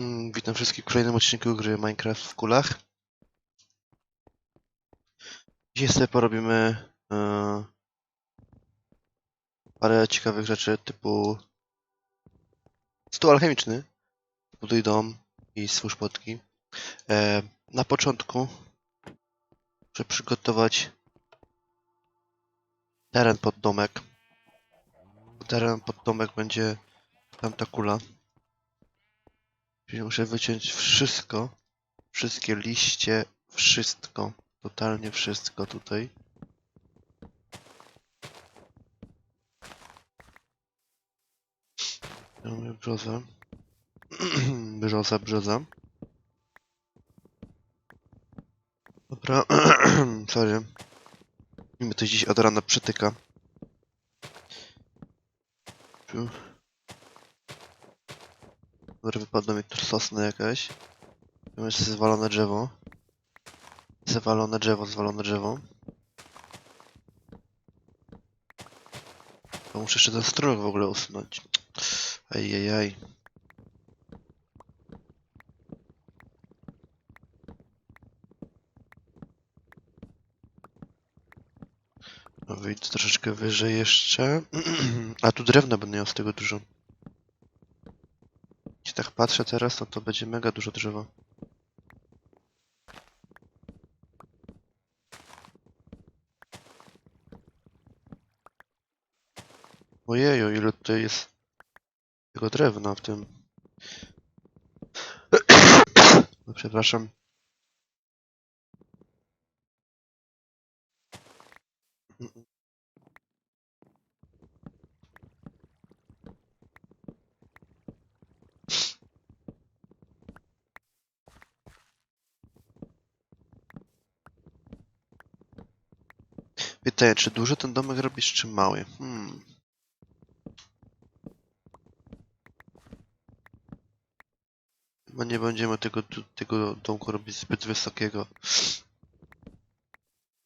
Mm, Witam wszystkich w kolejnym odcinku gry Minecraft w kulach. Dzisiaj sobie porobimy e, parę ciekawych rzeczy typu stół alchemiczny, buduj dom i stwórz. E, na początku muszę przygotować teren pod domek. Teren pod domek będzie tamta kula. Czyli muszę wyciąć wszystko, wszystkie liście, wszystko, totalnie wszystko tutaj. Ja mówię brzozę. brzoza, brzoza. Dobra, sorry. Mi to dziś od rana przytyka. Dobra, wypadła mi tu sosna jakaś. Tu jest zwalone drzewo. Zwalone drzewo, zwalone drzewo. To muszę jeszcze ten strumyk w ogóle usunąć. Ajajaj. No wyjdę troszeczkę wyżej jeszcze. A tu drewna będę miał z tego dużo. Tak patrzę teraz, no to będzie mega dużo drzewa. Ojeju, ile tutaj jest tego drewna w tym. No, przepraszam. Pytanie, czy duży ten domek robisz, czy mały? Hmm. Chyba nie będziemy tego, tego domku robić zbyt wysokiego.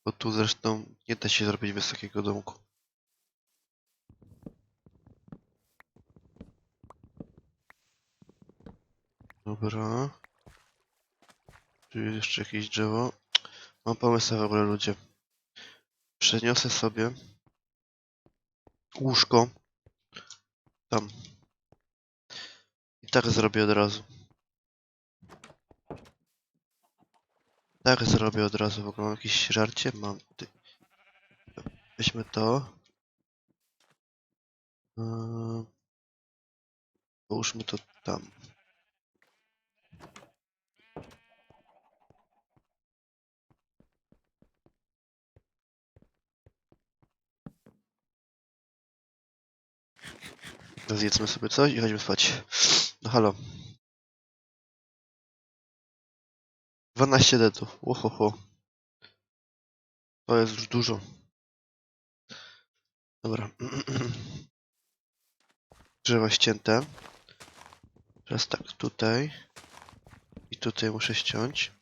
Bo tu zresztą nie da się zrobić wysokiego domku. Dobra. Tu jest jeszcze jakieś drzewo. Mam pomysł w ogóle ludzie. Przeniosę sobie łóżko tam. I tak zrobię od razu. Tak zrobię od razu. W ogóle mam jakieś żarcie? Mam. Ty. Weźmy to. Yy... Połóżmy to tam. Zjedzmy sobie coś i chodźmy spać. No halo. 12 detów. Ohoho. To jest już dużo. Dobra. Drzewo ścięte. Teraz tak, tutaj. I tutaj muszę ściąć.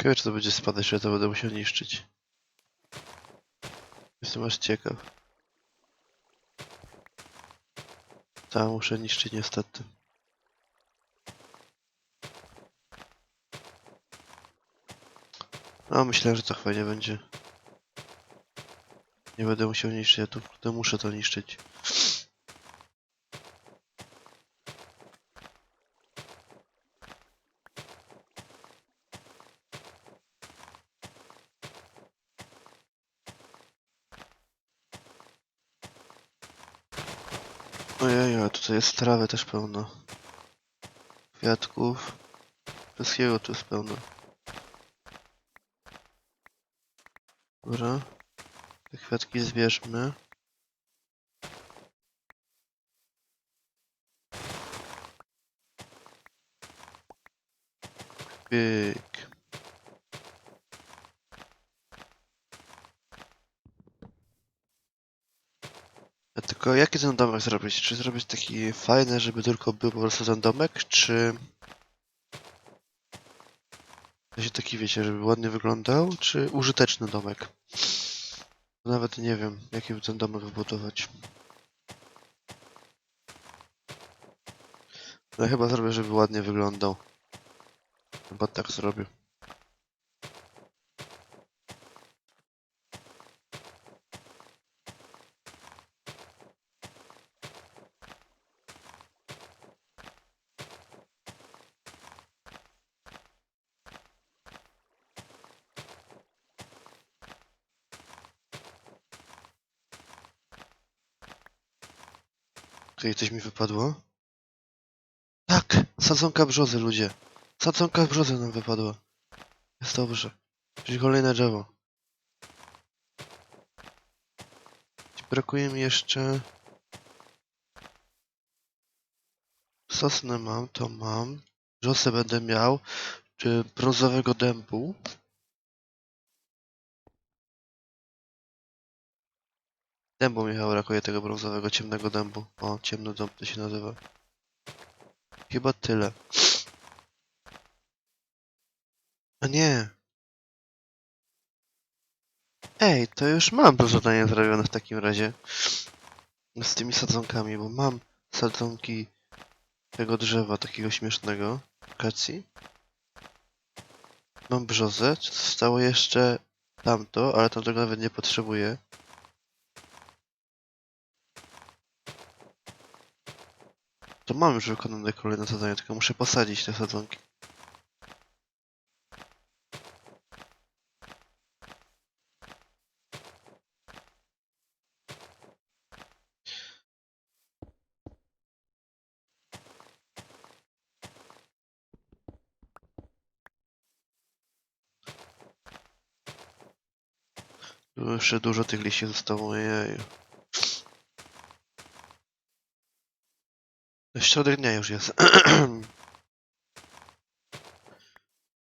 Ciekawe, czy to będzie spadać, że to będę musiał niszczyć. Jestem aż ciekaw. Tak, muszę niszczyć niestety. A, myślałem, że to fajnie będzie. Nie będę musiał niszczyć, ja tu muszę to niszczyć. Ojej, a tutaj jest trawy też pełno. Kwiatków. Wszystkiego tu jest pełno. Dobra. Te kwiatki zbierzmy. Pyk. A tylko jaki ten domek zrobić? Czy zrobić taki fajny, żeby tylko był po prostu ten domek, czy... Taki wiecie, żeby ładnie wyglądał, czy użyteczny domek? Nawet nie wiem, jaki by ten domek wybudować. Ale chyba zrobię, żeby ładnie wyglądał. Chyba tak zrobię. Coś mi wypadło. Tak! Sadzonka brzozy, ludzie. Sadzonka brzozy nam wypadła. Jest dobrze. Czyli kolejne drzewo. Brakuje mi jeszcze... Sosnę mam, to mam. Brzosę będę miał. Czy brązowego dębu. Dębu mi chyba brakuje tego brązowego, ciemnego dębu. O, ciemny dąb to się nazywa. Chyba tyle. A nie. Ej, to już mam to zadanie zrobione w takim razie. Z tymi sadzonkami, bo mam sadzonki tego drzewa, takiego śmiesznego. Kacji. Mam brzozę. Zostało jeszcze tamto, ale tamtego nawet nie potrzebuję. To mam już wykonane kolejne zadanie, tylko muszę posadzić te sadzonki. Jeszcze dużo tych liści zostało, ojeju. Środek dnia już jest.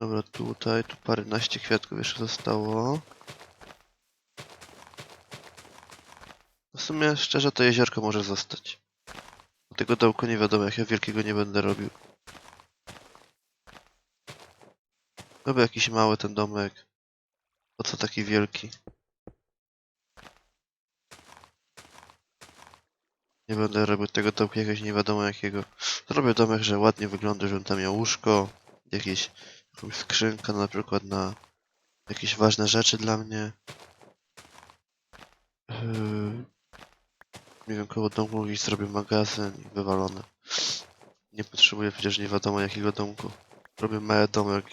Dobra, tutaj, tu paręnaście kwiatków jeszcze zostało. W sumie, szczerze, to jeziorko może zostać. Do tego dołku nie wiadomo, jak ja wielkiego nie będę robił. Robię jakiś mały ten domek. Po co taki wielki? Nie będę robił tego dołku jakiegoś nie wiadomo jakiego. Zrobię domek, że ładnie wygląda, żebym tam miał łóżko, jakieś, jakąś skrzynkę na przykład na jakieś ważne rzeczy dla mnie. Yy, nie wiem, koło domku gdzieś zrobię magazyn i wywalone. Nie potrzebuję przecież nie wiadomo jakiego domku. Robię mały domek.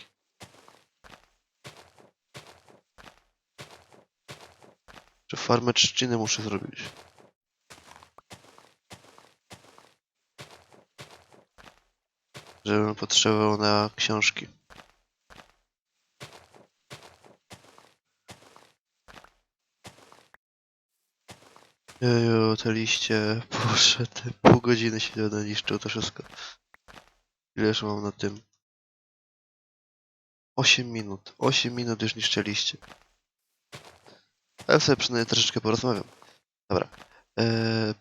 Czy farmę trzciny muszę zrobić? Żebym potrzebował na książki. Jojo, te liście, boże, te pół godziny się niszczył to wszystko. Ile już mam na tym? 8 minut. 8 minut już niszczę liście. Ale sobie przynajmniej troszeczkę porozmawiam. Dobra. Eee,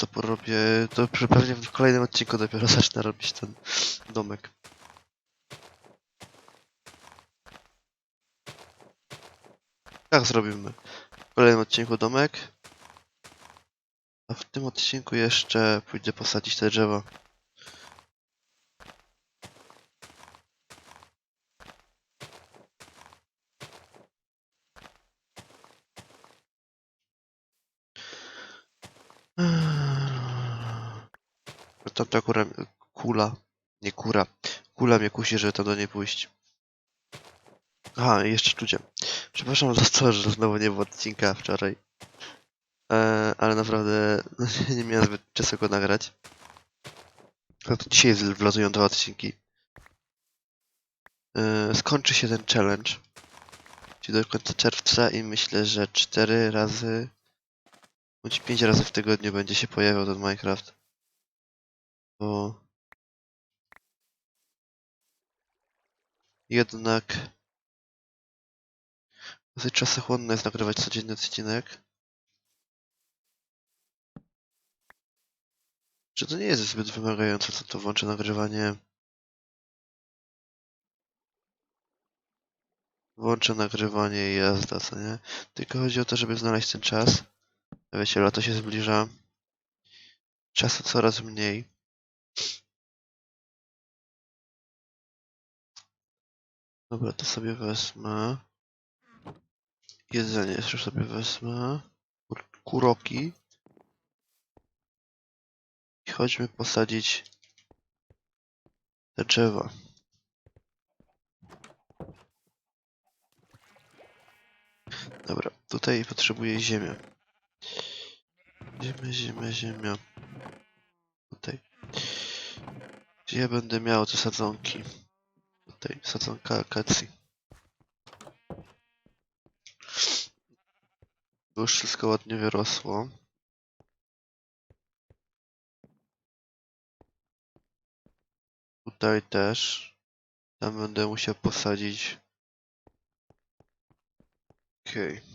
co porobię, to pewnie w kolejnym odcinku dopiero zacznę robić ten domek. Tak zrobimy. W kolejnym odcinku domek. A w tym odcinku jeszcze pójdę posadzić te drzewa. Tamta kura, kula, nie kura, kula mnie kusi, żeby tam do niej pójść. Aha, jeszcze ludzie. Przepraszam za to, że znowu nie było odcinka wczoraj. E, ale naprawdę no, nie, miałem zbyt czasu go nagrać. Dzisiaj wlazują dwa odcinki. E, skończy się ten challenge. Czyli do końca czerwca i myślę, że cztery razy bądź pięć razy w tygodniu będzie się pojawiał ten Minecraft. Bo Jednak dosyć czasochłonne jest nagrywać codzienny odcinek. Czy to nie jest zbyt wymagające, co to włączę nagrywanie? Włączę nagrywanie i jazda, co nie? Tylko chodzi o to, żeby znaleźć ten czas. Wiecie, lato się zbliża. Czasu coraz mniej. Dobra, to sobie wezmę. Jedzenie jeszcze sobie wezmę. Kur- Kuroki. I chodźmy posadzić te drzewa. Dobra, tutaj potrzebuję ziemię. Ziemia, ziemia, ziemia. Tutaj. Gdzie będę miał te sadzonki? Tutaj, sadzonka akacji. Bo już wszystko ładnie wyrosło. Tutaj też. Tam będę musiał posadzić. Okej.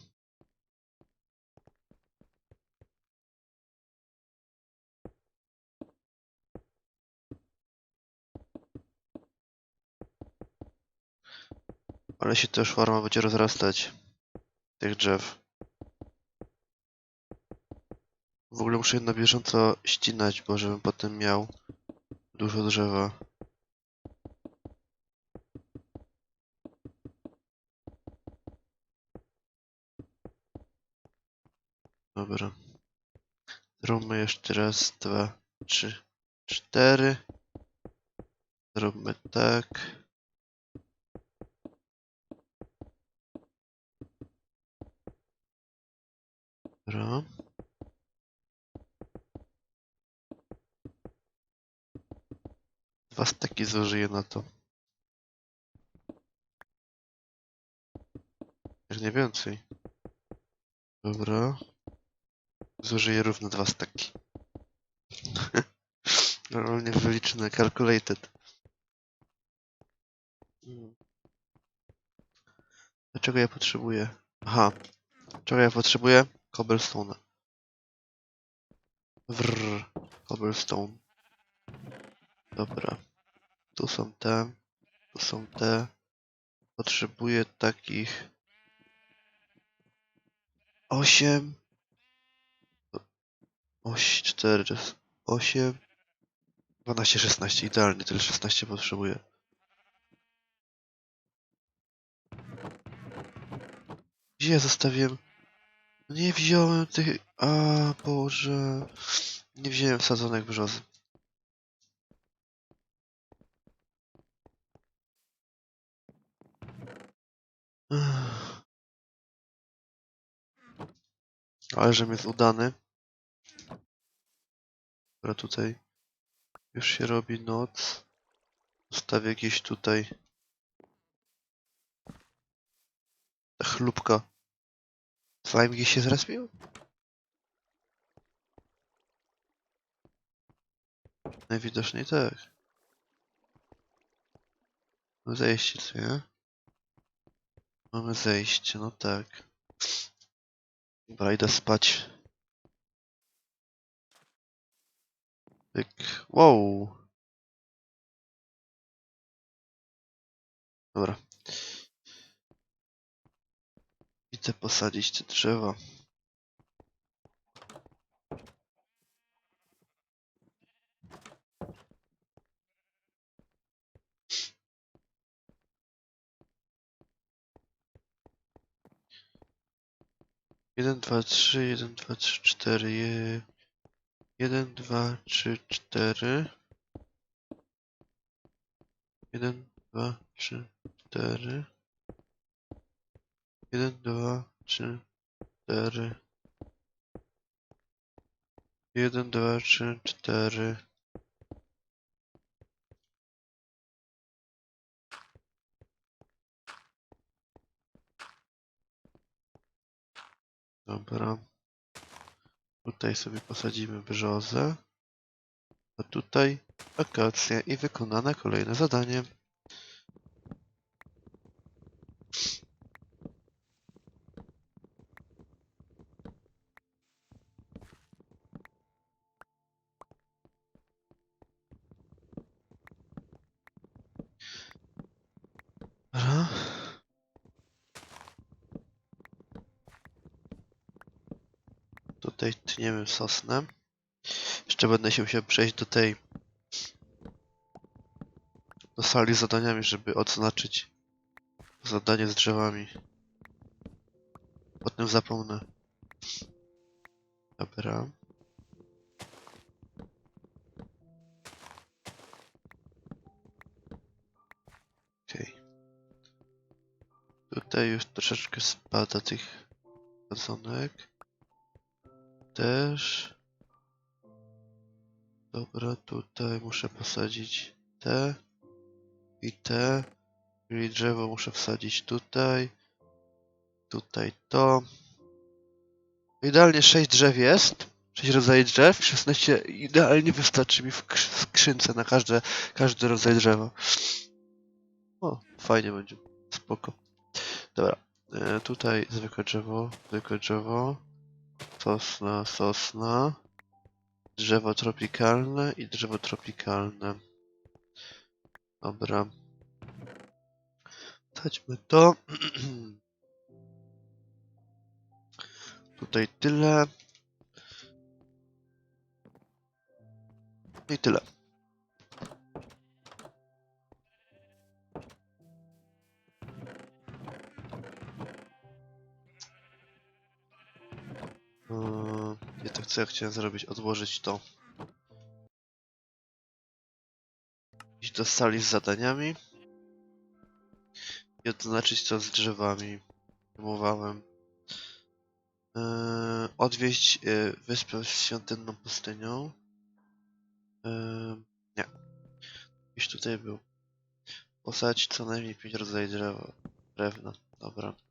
Ale się też farma będzie rozrastać. Tych drzew. W ogóle muszę je na bieżąco ścinać, bo żebym potem miał dużo drzewa. Dobra. Zróbmy jeszcze raz, dwa, trzy, cztery. Zróbmy tak. Dobra. Dwa staki zużyję na to. Jak nie więcej. Dobra. Zużyję równo dwa staki. Normalnie wyliczone, calculated. Dlaczego ja potrzebuję? Aha. Czego ja potrzebuję? Cobblestone. Wrr. Cobblestone. Dobra. Tu są te. Tu są te. Potrzebuję takich... Osiem. Oś, cztery, to jest osiem. Dwanaście, szesnaście, idealnie, tyle szesnaście potrzebuję. Gdzie ja zostawiłem? Nie wziąłem tych... A Boże... Nie wziąłem sadzonek brzozy. Ale jest udany. Dobra, tutaj już się robi noc. Zostawię gdzieś tutaj chlubka. Slime gdzieś się zrespił? Najwidoczniej tak. Mamy zejście, co nie? Mamy zejście, no tak. Dobra, idę spać. Tyk. Wow. Dobra. Idę posadzić te drzewa. Jeden, dwa, trzy, jeden, dwa, trzy, cztery. Je... Jeden, dwa, trzy, cztery. Jeden, dwa, trzy, cztery. Jeden, dwa, trzy, cztery. Jeden, dwa, trzy, cztery. Dobra. Tutaj sobie posadzimy brzozę. A tutaj akacja i wykonane kolejne zadanie. Tutaj tniemy sosnę. Jeszcze będę się musiał przejść do tej do sali z zadaniami, żeby odznaczyć zadanie z drzewami. Potem zapomnę. Dobra. Okej. Tutaj już troszeczkę spada tych sadzonek. Też. Dobra, tutaj muszę posadzić te i te. Czyli drzewo muszę wsadzić tutaj. Tutaj to. Idealnie 6 drzew jest. 6 rodzajów drzew. 16 idealnie wystarczy mi w krz- skrzynce na każde, każdy rodzaj drzewa. O, fajnie będzie. Spoko. Dobra. E, tutaj zwykłe drzewo, zwykłe drzewo. Sosna, sosna. Drzewo tropikalne i drzewo tropikalne. Dobra. Chodźmy to. Tutaj tyle. I tyle. Yy, Ja to co ja chciałem zrobić? Odłożyć to. Iść do sali z zadaniami. I odznaczyć to z drzewami. Próbowałem. Yy, odwieźć yy, wyspę świątynną pustynią. Yy, nie. Gdzieś tutaj był. Posadź co najmniej 5 rodzajów. Drewna. Dobra.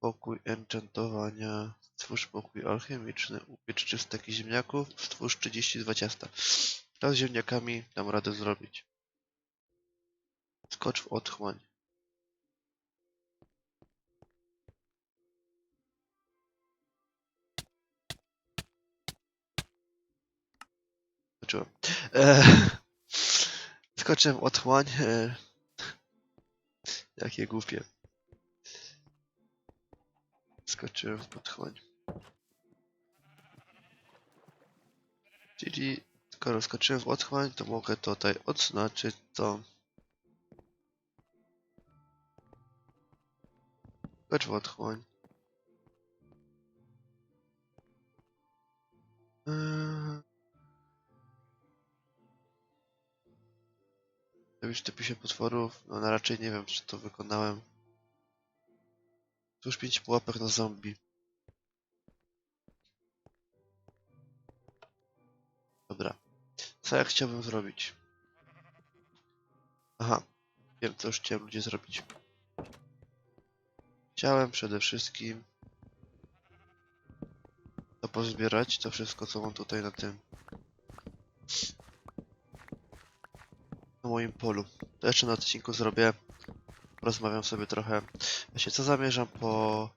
Pokój enchantowania. Stwórz pokój alchemiczny. Upiecz 300 takich ziemniaków. Stwórz 32 ciasta. To z ziemniakami dam radę zrobić. Skocz w otchłań. Skoczyłem. Eee, skoczyłem w otchłań. Eee, jakie głupie. Skoczyłem w otchłań. Czyli skoro skoczyłem w otchłań, to mogę tutaj odznaczyć to. Skocz w otchłań. Eee. Robić typisie potworów? No, no raczej nie wiem, czy to wykonałem. Tu już pięć pułapek na zombie. Dobra. Co ja chciałbym zrobić? Aha. Wiem, co już chciałem ludzie zrobić. Chciałem przede wszystkim to pozbierać, to wszystko, co mam tutaj na tym. Na moim polu. To jeszcze na odcinku zrobię. Rozmawiam sobie trochę. Właśnie, co zamierzam po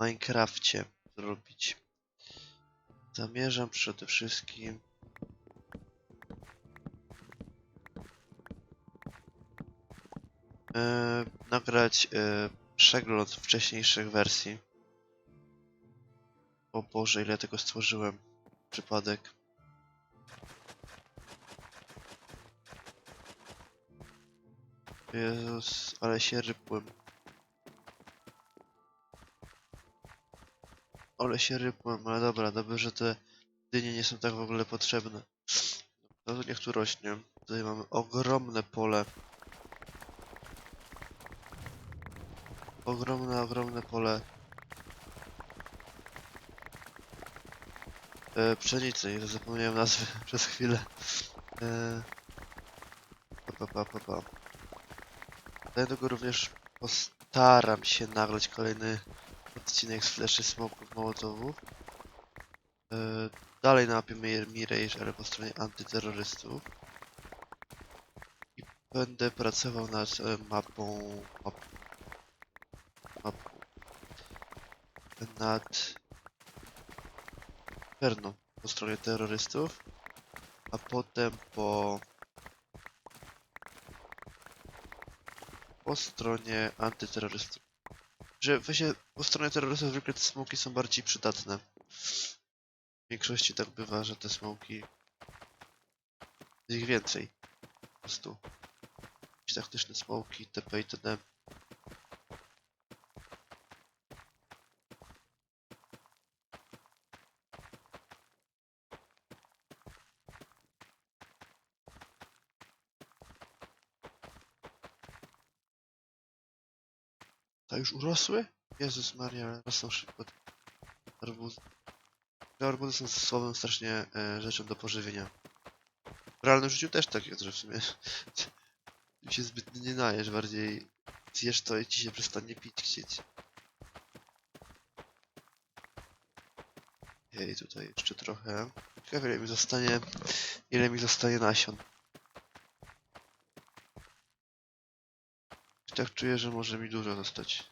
Minecrafcie zrobić? Zamierzam przede wszystkim e, nagrać e, przegląd wcześniejszych wersji. O Boże, ile tego stworzyłem. Przypadek. Jezus, ale się rypłem. Ale się rypłem, ale dobra, dobrze, że te dynie nie są tak w ogóle potrzebne. No to niech tu rośnie. Tutaj mamy ogromne pole. Ogromne, ogromne pole. E, pszenicy, zapomniałem nazwy przez chwilę. E, pa, pa, pa, pa. Dlatego również postaram się nagrać kolejny odcinek z fleszy smoków mołotowów. E, dalej na mapie Mir- Mirage, ale po stronie antyterrorystów. I będę pracował nad e, mapą... Map, mapą. Nad... Perną po stronie terrorystów. A potem po... Po stronie antyterrorystów. Że właśnie po stronie terrorystów zwykle te smoki są bardziej przydatne. W większości tak bywa, że te smoki... Ich więcej. Po prostu. Jakieś taktyczne smoki, TP i. To już urosły? Jezus Maria, rosną szybko. te Arbuzy. Te arbuzy są słabą strasznie e, rzeczą do pożywienia. W realnym życiu też tak jest, że w sumie się zbyt nie najesz, bardziej zjesz to i ci się przestanie pić chcieć. Jej, tutaj jeszcze trochę. Ciekawe ile mi zostanie, ile mi zostanie nasion. Tak czuję, że może mi dużo zostać.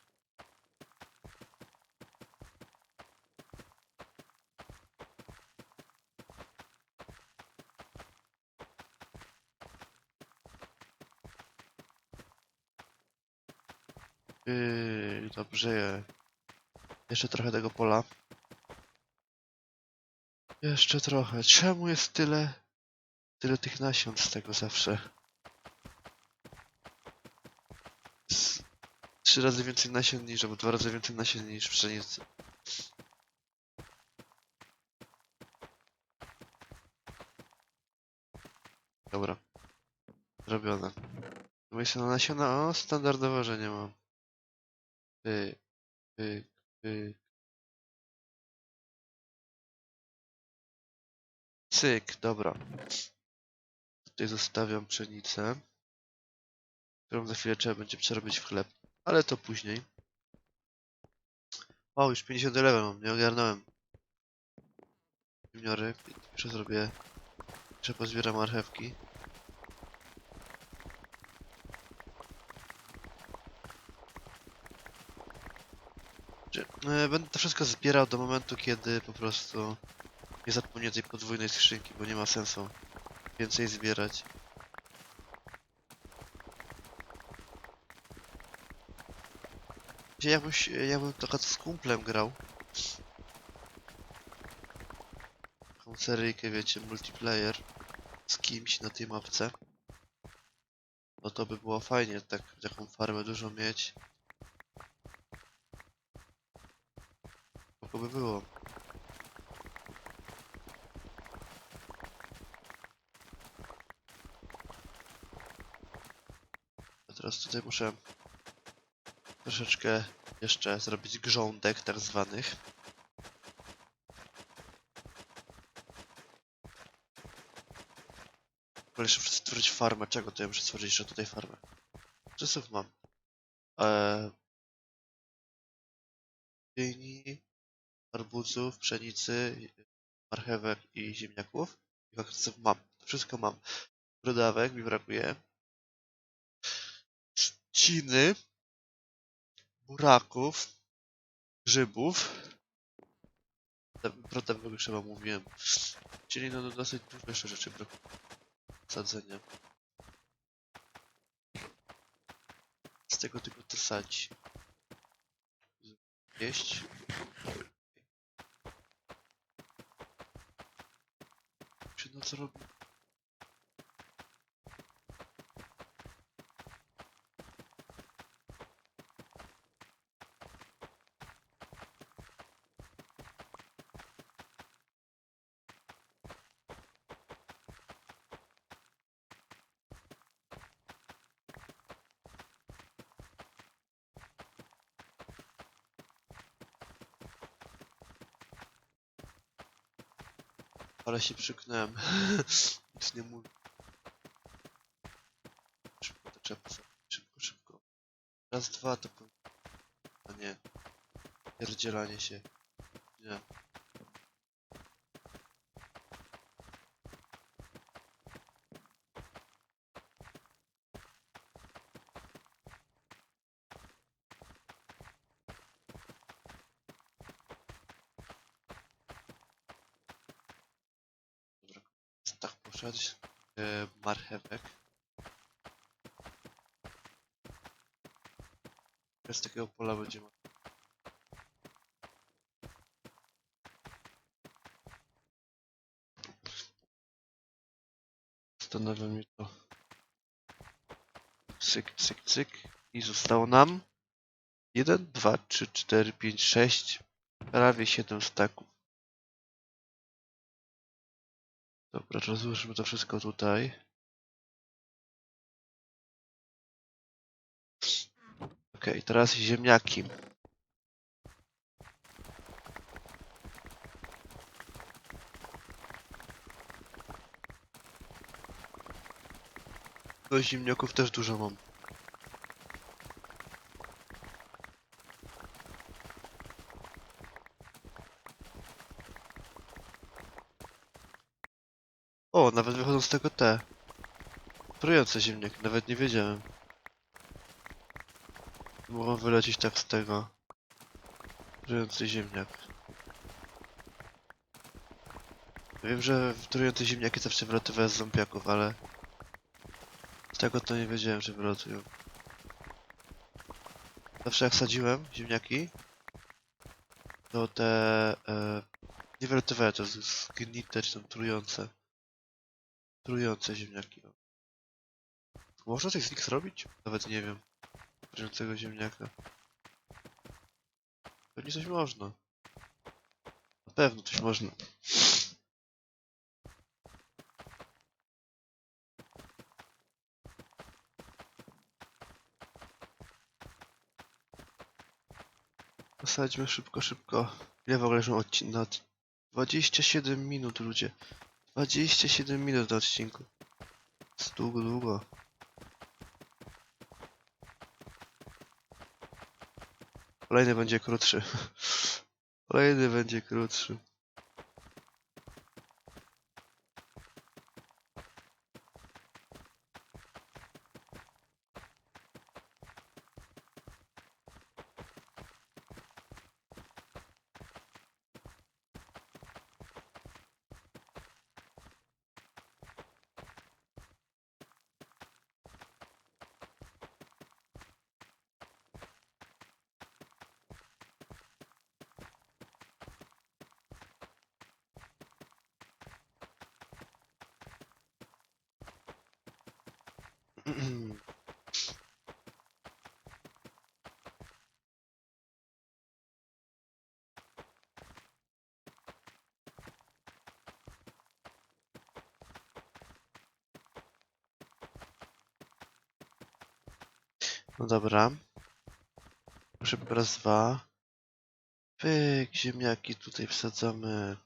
Yy, dobrze. Jeszcze trochę tego pola. Jeszcze trochę. Czemu jest tyle, tyle tych nasion z tego zawsze? Trzy razy więcej nasion niż, albo dwa razy więcej nasion niż pszenicy. Dobra. Zrobione. Myślę na nasiona, o, standardowo, że nie mam. Pyk, pyk, pyk. Cyk, dobra. Tutaj zostawiam pszenicę, którą za chwilę trzeba będzie przerobić w chleb, ale to później. O, już 50 level mam, nie ogarnąłem. Jumiory, jeszcze zrobię, jeszcze pozbieram marchewki. E, Będę to wszystko zbierał do momentu, kiedy po prostu nie zapomnę tej podwójnej skrzynki, bo nie ma sensu więcej zbierać. Gdzie jakbyś, jakbym trochę z kumplem grał. Taką seryjkę, wiecie, multiplayer z kimś na tej mapce. No to by było fajnie, tak, taką farmę dużo mieć. Spoko by było. A teraz tutaj muszę troszeczkę jeszcze zrobić grządek tak zwanych. Muszę stworzyć farmę. Czego to ja muszę stworzyć jeszcze tutaj farmę? Czasów mam. Eee... Arbuzów, pszenicy, marchewek i ziemniaków. I wakacjów mam. To wszystko mam. Brodawek mi brakuje. Trzciny. Buraków. Grzybów. Już chyba mówiłem. Czyli no, no dosyć dużo jeszcze rzeczy brakuje. Sadzenia. Z tego tylko to. Jeść. Się no co robi? Ale się przyknąłem. Nic nie mówię. Szybko to trzeba. Szybko, szybko. Raz, dwa to po... A nie. Pierdzielanie się. Nie. poszukać e, marchewek. Z takiego pola będziemy. Zastanawia mnie to. Cyk, cyk, cyk. I zostało nam 1, 2, 3, 4, 5, 6, prawie 7 staków. Dobra, rozłóżmy to wszystko tutaj. Okej, teraz ziemniaki. No ziemniaków też dużo mam. O, nawet wychodzą z tego te. Trujące ziemniaki, nawet nie wiedziałem. Mogą wylecieć tak z tego. Trujący ziemniak. Wiem, że trujące ziemniaki zawsze wylatywają z zombiaków, ale... Z tego to nie wiedziałem, że wylatują. Zawsze jak sadziłem ziemniaki, to te... E, nie wylatywały, to zgnite czy tam trujące. Trujące ziemniaki. o. Można coś z nich zrobić? Nawet nie wiem. Trującego ziemniaka. Pewnie coś można. Na pewno coś można. Posadźmy szybko, szybko. Ile w ogóle są odcinki? 27 minut, ludzie. 27 minut na odcinku. Jest długo, długo. Kolejny będzie krótszy. Kolejny będzie krótszy. No dobra. Szybko raz, dwa. Pyk, ziemniaki tutaj wsadzamy.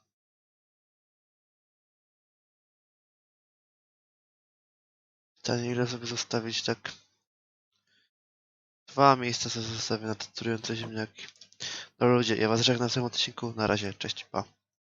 Pytanie, ile sobie zostawić tak? Dwa miejsca sobie zostawię na te trujące ziemniaki. Dobra ludzie, ja was żegnam w tym odcinku. Na razie, cześć, pa.